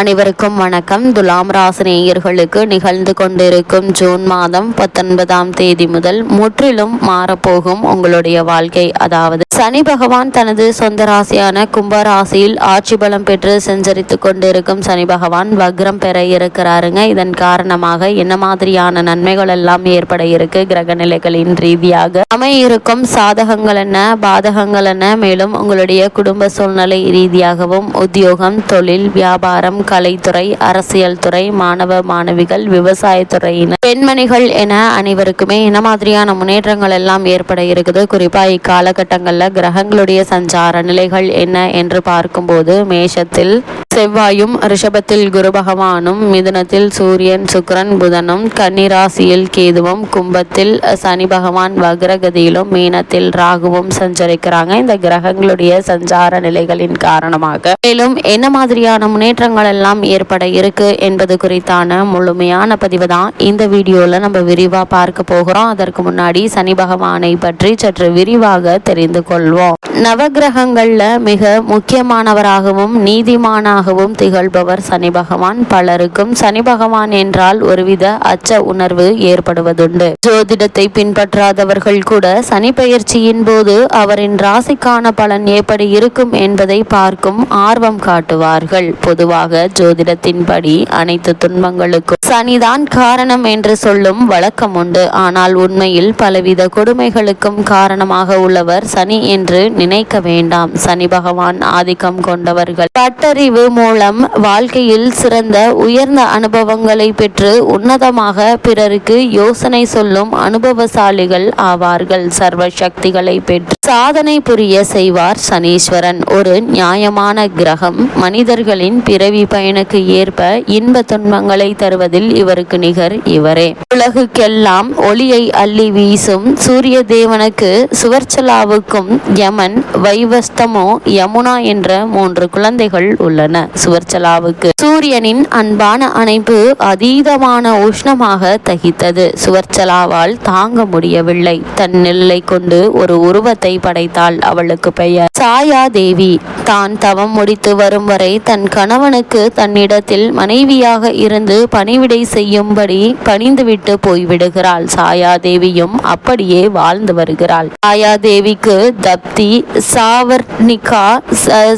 அனைவருக்கும் வணக்கம். துலாம் ராசினேயர்களுக்கு நிகழ்ந்து கொண்டிருக்கும் ஜூன் மாதம் பத்தொன்பதாம் தேதி முதல் முற்றிலும் மாறப்போகும் உங்களுடைய வாழ்க்கை. அதாவது சனி பகவான் தனது சொந்த ராசியான கும்ப ராசியில் ஆட்சி பலம் பெற்று செஞ்சரித்து கொண்டிருக்கும் சனி பகவான் வக்ரம் பெற இருக்கிறாருங்க. இதன் காரணமாக என்ன மாதிரியான நன்மைகள் எல்லாம் ஏற்பட இருக்கு? கிரக நிலைகளின் ரீதியாக அமையிருக்கும் சாதகங்கள் என்ன? பாதகங்கள் என்ன? மேலும் உங்களுடைய குடும்ப சூழ்நிலை ரீதியாகவும் உத்தியோகம் தொழில் வியாபாரம் கலைத்துறை அரசியல் துறை மாணவ மாணவிகள் விவசாயத்துறையினர் பெண்மணிகள் என அனைவருக்குமே என்ன மாதிரியான முன்னேற்றங்கள் எல்லாம் ஏற்பட இருக்குது. குறிப்பா இக்காலகட்டங்கள்ல கிரகங்களுடைய சஞ்சார நிலைகள் என்ன என்று பார்க்கும்போது மேஷத்தில் செவ்வாயும் ரிஷபத்தில் குரு பகவானும் மிதுனத்தில் சூரியன் சுக்கரன் புதனும் கன்னிராசியில் கேதுவும் கும்பத்தில் சனி பகவான் வக்ரகதியிலும் மீனத்தில் ராகுவும் சஞ்சரிக்கிறாங்க. இந்த கிரகங்களுடைய சஞ்சார நிலைகளின் காரணமாக. மேலும் என்ன மாதிரியான முன்னேற்றங்கள் எல்லாம் ஏற்பட இருக்கு என்பது குறித்தான முழுமையான பதிவு தான் இந்த வீடியோல நம்ம விரிவா பார்க்க போகிறோம். அதற்கு முன்னாடி சனி பகவானை பற்றி சற்று விரிவாக தெரிந்து கொள்வோம். நவகிரகங்கள்ல மிக முக்கியமானவராகவும் நீதிமானாகவும் திகழ்பவர் சனி பகவான் பலருக்கும். சனி பகவான் என்றால் ஒருவித அச்ச உணர்வு ஏற்படுவதுண்டு. ஜோதிடத்தை பின்பற்றாதவர்கள் கூட சனி பயிற்சியின் போது அவரின் ராசிக்கான பலன் எப்படி இருக்கும் என்பதை பார்க்கும் ஆர்வம் காட்டுவார்கள். பொதுவாக ஜோதிடத்தின்படி அனைத்து துன்பங்களுக்கும் சனிதான் காரணம் என்று சொல்லும் வழக்கம் உண்டு. ஆனால் உண்மையில் பலவித கொடுமைகளுக்கும் காரணமாக உள்ளவர் சனி என்று நினைக்க வேண்டாம். சனி பகவான் ஆதிக்கம் கொண்டவர்கள். பட்டறிவு மூலம் வாழ்க்கையில் சிறந்த உயர்ந்த அனுபவங்களை பெற்று உன்னதமாக பிறருக்கு யோசனை சொல்லும் அனுபவசாலிகள் ஆவார்கள். சர்வ சக்திகளை பெற்று சாதனை புரிய செய்வார் சனீஸ்வரன். ஒரு நியாயமான கிரகம். மனிதர்களின் பிறவி பயனுக்கு ஏற்ப இன்ப துன்பங்களை தருவதில் இவருக்கு நிகர் இவரே. உலகுக்கெல்லாம் ஒளியை அள்ளி வீசும் சூரிய தேவனுக்கு சுவர்ச்சலாவுக்கும் யமன் வைவஸ்தமோ யமுனா என்ற மூன்று குழந்தைகள் உள்ளன. சுவர்ச்சலாவுக்கு சூரியனின் அன்பான அணைப்பு அதீதமான உஷ்ணமாக தகித்தது. சுவர்ச்சலாவால் தாங்க முடியவில்லை. தன் நெல்லை கொண்டு ஒரு உருவத்தை படைத்தாள் அவளுக்கு பெயர் சாயா தேவி தான் தவம் முடித்து வரும் வரை தன் கணவனுக்கு தன்னிடத்தில் மனைவியாக இருந்து பணிவிடை செய்யும்படி பணிந்துவிட்டு போய்விடுகிறாள். சாயா தேவியும் அப்படியே வாழ்ந்து வருகிறாள். சாயா தேவிக்கு தப்தி சாவர்ணிகா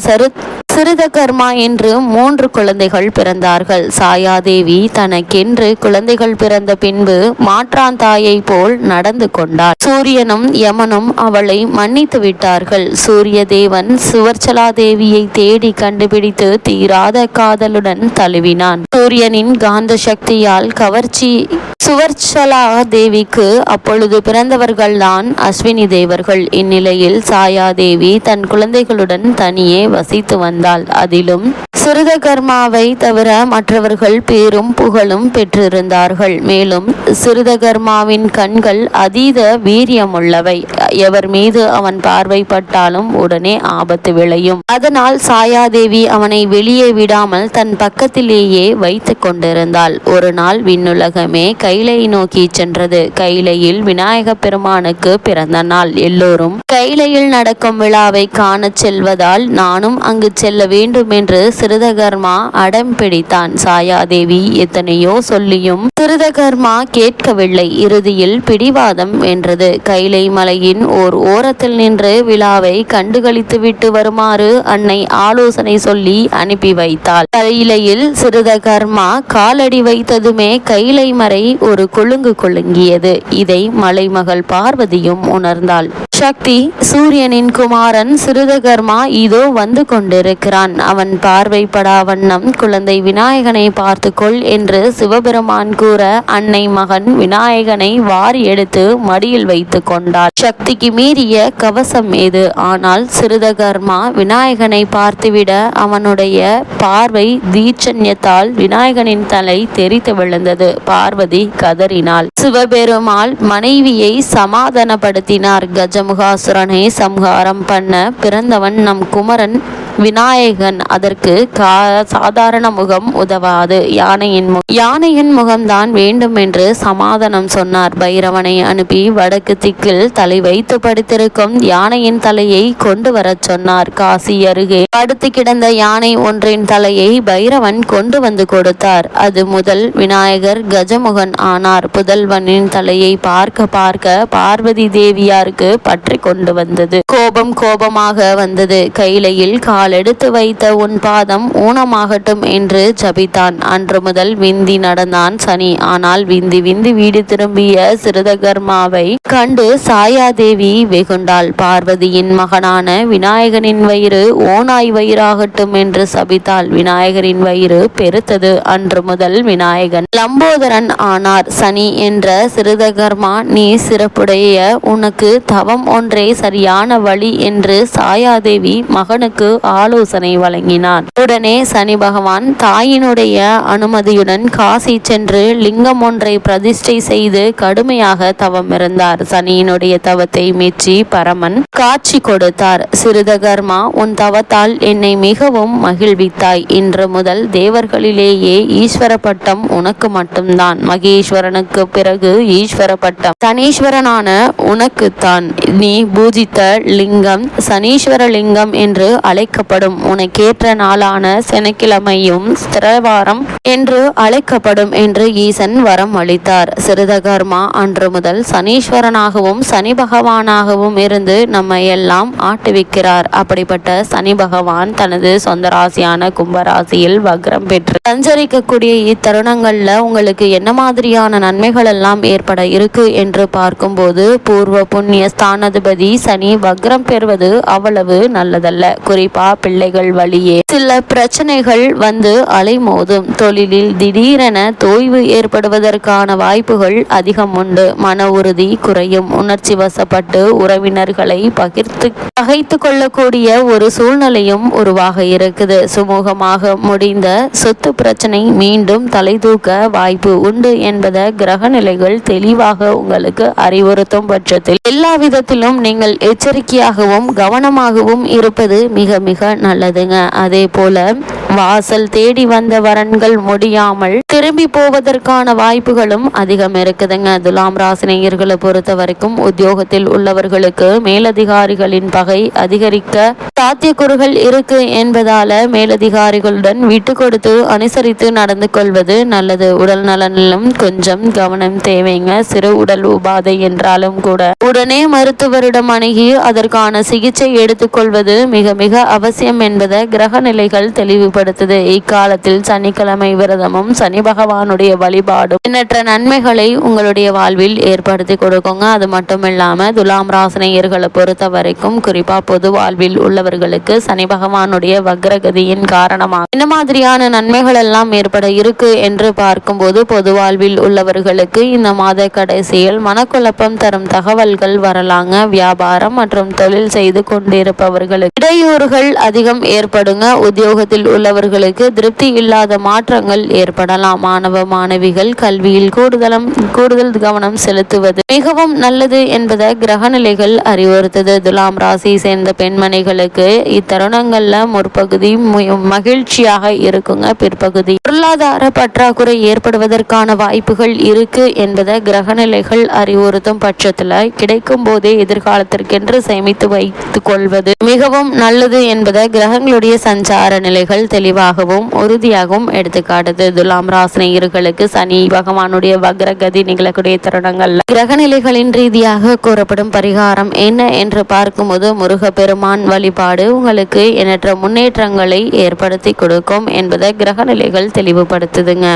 சருத் சிறுதகர்மா என்று மூன்று குழந்தைகள் பிறந்தார்கள். சாயாதேவி தனக்கென்று குழந்தைகள் பிறந்த பின்பு மாற்றான் தாயை போல் நடந்து கொண்டார் சூரியனும் யமனும் அவளை மன்னித்து விட்டார்கள். சூரிய தேவன் சுவர்ச்சலா தேவியை தேடி கண்டுபிடித்து தீராத காதலுடன் தழுவினான். சூரியனின் காந்த சக்தியால் கவர்ச்சி சுவர்ச்சலா தேவிக்கு அப்பொழுது பிறந்தவர்கள்தான் அஸ்வினி தேவர்கள். இந்நிலையில் சாயாதேவி தன் குழந்தைகளுடன் தனியே வசித்து வந்தாள் அதிலும் சிறுதகர்மாவை தவிர மற்றவர்கள் பேரும் புகழும் பெற்றிருந்தார்கள். மேலும் சிறுதகர்மாவின் கண்கள் அதீத வீரியமுள்ளவை. எவர் மீது அவன் பார்வைப்பட்டாலும் உடனே ஆபத்து விளையும். அதனால் சாயாதேவி அவனை வெளியே விடாமல் தன் பக்கத்திலேயே வைத்து கொண்டிருந்தாள். ஒரு நாள் விண்ணுலகமே கைலை நோக்கி சென்றது. கைலையில் விநாயக பெருமானுக்கு பிறந்த நாள். எல்லோரும் கைலையில் நடக்கும் விழாவை காண செல்வதால் நானும் அங்கு செல்ல வேண்டும் என்று சிறுதகர்மா அடம் பிடித்தான். சாயாதேவி எத்தனையோ சொல்லியும் சிறுதகர்மா கேட்கவில்லை. இறுதியில் பிடிவாதம் வென்றது. கைலை மலையின் ஓர் ஓரத்தில் நின்று விழாவை கண்டுகளித்துவிட்டு வருமாறு அன்னை ஆலோசனை சொல்லி அனுப்பி வைத்தாள். கைலையில் சிறுதகர்மா காலடி வைத்ததுமே கைலை மறை ஒரு கொழுங்கு கொழுங்கியது இதை மலைமகள் பார்வதியும் உணர்ந்தாள். சக்தி சூரியனின் குமாரன் சிறுதகர்மா இதோ வந்து இருக்கிறான் அவன் பார்வைப்படா வண்ணம். குழந்தை விநாயகனை பார்த்துக்கொள் என்று சிவபெருமான் கூற அன்னை மகன் விநாயகனை வாரி எடுத்து மடியில் வைத்து கொண்டாள் சக்திக்கு மீறிய கவசம் ஏது? ஆனால் சிறுதகர்மா விநாயகனை பார்த்துவிட அவனுடைய பார்வை தீட்சண்யத்தால் விநாயகனின் தலை தெரித்து விழுந்தது. பார்வதி கதறினாள். சிவபெருமாள் மனைவியை சமாதானப்படுத்தினார். கஜமுகாசுரனை சம்ஹாரம் பண்ண பிறந்தவன் நம் குமரன் விநாயகன் அதற்கு கா சாதாரண முகம் உதவாது. யானையின் முகம் யானையின் முகம்தான் வேண்டும் என்று சமாதானம் சொன்னார். பைரவனை அனுப்பி வடக்கு திக்கில் தலை வைத்து படுத்திருக்கும் யானையின் தலையை கொண்டு வரச் சொன்னார். காசி அருகே படுத்து கிடந்த யானை ஒன்றின் தலையை பைரவன் கொண்டு வந்து கொடுத்தார். அது முதல் விநாயகர் கஜமுகன் ஆனார். புதல்வனின் தலையை பார்க்க பார்க்க பார்வதி தேவியாருக்கு பற்றி கொண்டு வந்தது. கோபம் கோபமாக வந்தது. கைலையில் எடுத்து வைத்த உன் பாதம் ஊனமாகட்டும் என்று ஜபித்தான். அன்று முதல் விந்தி நடந்தான் சனி. ஆனால் விந்தி விந்தி வீடு திரும்பிய சிறுதகர்மாவை கண்டு சாயாதேவி வெகுண்டாள். பார்வதியின் மகனான விநாயகனின் வயிறு ஓனாய் வயிறாகட்டும் என்று சபித்தாள். விநாயகரின் வயிறு பெருத்தது. அன்று முதல் விநாயகன் லம்போதரன் ஆனார். சனி என்ற சிறுதகர்மா நீ சிறப்புடைய உனக்கு தவம் ஒன்றே சரியான வழி என்று சாயாதேவி மகனுக்கு ஆலோசனை வழங்கினான். உடனே சனி பகவான் தாயினுடைய அனுமதியுடன் காசி சென்று லிங்கம் ஒன்றை பிரதிஷ்டை செய்து கடுமையாக தவம் இருந்தார். சனியினுடைய தவத்தை மெச்சி பரமன் காட்சி கொடுத்தார். சிறுதகர்மா உன் தவத்தால் என்னை மிகவும் மகிழ்வித்தாய். இன்று முதல் தேவர்களிலேயே ஈஸ்வர பட்டம் உனக்கு மட்டும்தான். மகேஸ்வரனுக்கு பிறகு ஈஸ்வர பட்டம் சனீஸ்வரனான உனக்குத்தான். நீ பூஜித்த லிங்கம் சனீஸ்வர லிங்கம் என்று அழைக்கப்படும் உனக்கேற்ற நாளான சனிக்கிழமையும் ஸ்திரவாரம் என்று அழைக்கப்படும் என்று ஈசன் வரம் அளித்தார். சிறுதகர்மா அன்று முதல் சனீஸ்வரனாகவும் சனி பகவானாகவும் இருந்து நம்மை எல்லாம் ஆட்டுவிக்கிறார். அப்படிப்பட்ட சனி பகவான் தனது சொந்த ராசியான கும்பராசியில் வக்ரம் பெற்று சஞ்சரிக்கக்கூடிய இத்தருணங்கள்ல உங்களுக்கு என்ன மாதிரியான நன்மைகள் எல்லாம் ஏற்பட இருக்கு என்று பார்க்கும்போது பூர்வ புண்ணிய ஸ்தானாதிபதி சனி வக்ரம் பெறுவது அவ்வளவு நல்லதல்ல. குறிப்பா பிள்ளைகள் வழியே. சில பிரச்சனைகள் வந்து அலைமோதும். தொழிலில் திடீரென தோய்வு ஏற்படுவதற்கான வாய்ப்புகள் அதிகம் உண்டு. மன உறுதி குறையும். உணர்ச்சி வசப்பட்டு உறவினர்களை பகிர்ந்து பகைத்து கொள்ளக்கூடிய ஒரு சூழ்நிலையும் உருவாக இருக்குது. சுமூகமாக முடிந்த சொத்து பிரச்சனை மீண்டும் தலை தூக்க வாய்ப்பு உண்டு என்பதை கிரக நிலைகள் தெளிவாக உங்களுக்கு அறிவுறுத்தும் பட்சத்தில். எல்லா விதத்திலும் நீங்கள் எச்சரிக்கையாகவும் கவனமாகவும் இருப்பது மிக மிக நல்லதுங்க. அதே போல வாசல் தேடி வந்த வரன்கள் முடியாமல் திரும்பி போவதற்கான வாய்ப்புகளும் அதிகம் இருக்குதுங்க. துலாம் ராசினியர்களை பொறுத்த வரைக்கும் உத்தியோகத்தில் உள்ளவர்களுக்கு மேலதிகாரிகளின் பகை அதிகரிக்க சாத்தியக்கூறுகள் இருக்கு என்பதால மேலதிகாரிகளுடன் விட்டு கொடுத்து அனுசரித்து நடந்து கொள்வது நல்லது. உடல் நலனிலும் கொஞ்சம் கவனம் தேவைங்க. சிறு உடல் உபாதை என்றாலும் கூட. உடனே மருத்துவரிடம் அணுகி அதற்கான சிகிச்சை எடுத்துக்கொள்வது மிக மிக அவசியம் என்பதை கிரக நிலைகள் தெளிவுபடுத்துது இக்காலத்தில் சனிக்கிழமை விரதமும் சனி பகவானுடைய வழிபாடும் எண்ணற்ற நன்மைகளை உங்களுடைய வாழ்வில் ஏற்படுத்தி கொடுக்குங்க. அது மட்டும் இல்லாம துலாம் ராசினியர்களை பொறுத்த வரைக்கும் குறிப்பா பொது வாழ்வில் உள்ளவர்களுக்கு சனி பகவானுடைய வக்ரகதியின் காரணமாக இந்த மாதிரியான நன்மைகள் எல்லாம் ஏற்பட இருக்கு என்று பார்க்கும்போது பொது வாழ்வில் உள்ளவர்களுக்கு இந்த மாத கடைசியில் மனக்குழப்பம் தரும் தகவல்கள் வரலாங்க. வியாபாரம் மற்றும் தொழில் செய்து கொண்டிருப்பவர்களுக்கு இடையூறுகள் அதிகம் ஏற்படுங்க. உத்தியோகத்தில் உள்ள உள்ளவர்களுக்கு திருப்தி இல்லாத மாற்றங்கள் ஏற்படலாம். மாணவ மாணவிகள் கல்வியில் கூடுதலும் கூடுதல் கவனம் செலுத்துவது மிகவும் நல்லது என்பதை கிரக நிலைகள் அறிவுறுத்தது. துலாம் ராசி சேர்ந்த பெண்மணிகளுக்கு இத்தருணங்கள்ல முற்பகுதி மகிழ்ச்சியாக இருக்குங்க. பிற்பகுதி பொருளாதார பற்றாக்குறை ஏற்படுவதற்கான வாய்ப்புகள் இருக்கு என்பதை கிரக நிலைகள் அறிவுறுத்தும் பட்சத்துல கிடைக்கும் போதே எதிர்காலத்திற்கென்று சேமித்து வைத்துக் கொள்வது மிகவும் நல்லது என்பதை கிரகங்களுடைய சஞ்சார நிலைகள் தெளிவாகவும் உறுதியாகவும் எடுத்துக்காட்டுது. துலாம் ராசினியர்களுக்கு சனி பகவானுடைய வக்ரகதி நிகழக்கூடிய தருணங்கள்ல கிரகநிலைகளின் ரீதியாக கூறப்படும் பரிகாரம் என்ன என்று பார்க்கும்போது முருகப்பெருமான் வழிபாடு உங்களுக்கு எண்ணற்ற முன்னேற்றங்களை ஏற்படுத்தி கொடுக்கும் என்பதை கிரகநிலைகள் தெளிவுபடுத்துதுங்க.